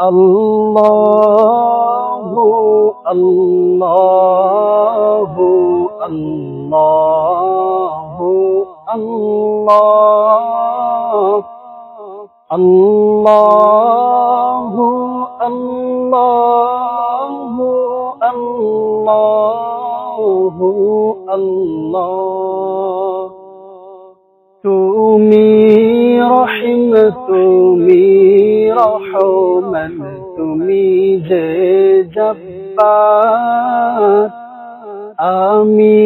الله الله الله الله الله الله الله الله তুমি রহিম তুমি, রহমান তুমি যে জব্বার। আমি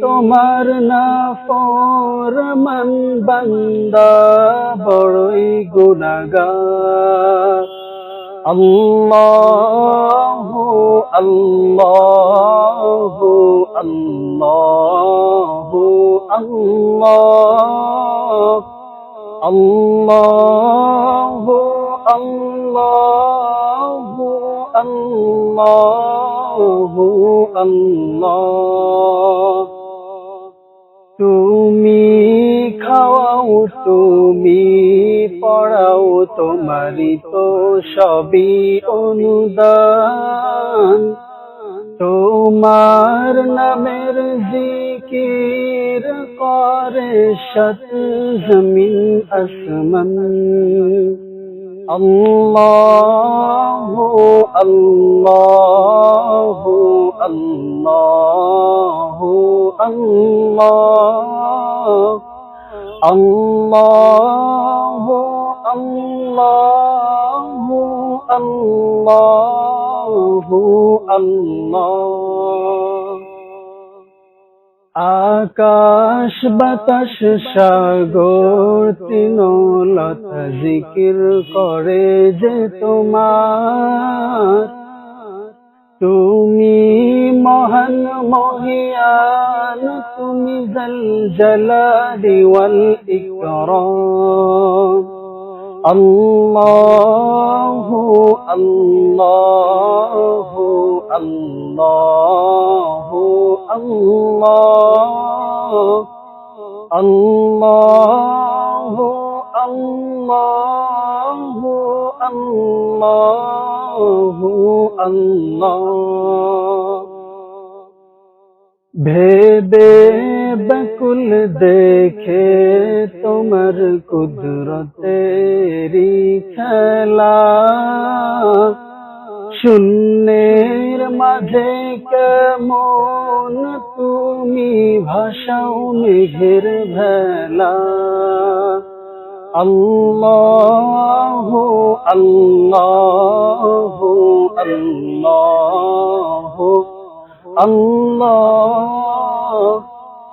তোমার না ফরমান বান্দা, বড়ই গুনাগার। আল্লাহ আল্লাহ। আল্লাহ আল্লাহ আল্লাহ আল্লাহ তুমি খাওয়াও তুমি পড়াও তোমারই তো সবই অনুদান। তোমার নামের জিকির করে শত জমিন আসমান। আল্লাহ আল্লাহ আল্লাহ আল্লাহ। আল্লাহ আল্লাহ আল্লাহ আল্লাহ। আকাশ বাতাস সাগর তিনলতা জিকির করে যে তোমার। তুমি মহান মহিয়ান, তুমি জল জলালি ওয়াল ইকরাম। আল্লাহ আল্লাহ আল্লাহ। الله الله الله الله الله. بھیدے بکل دیکھے تمر قدرت تیری کھلا۔ শূন্যের মাঝে কেমন তুমি ভাষাও মেঘের ভেলা। আল্লাহ আল্লাহ আল্লাহ আল্লাহ।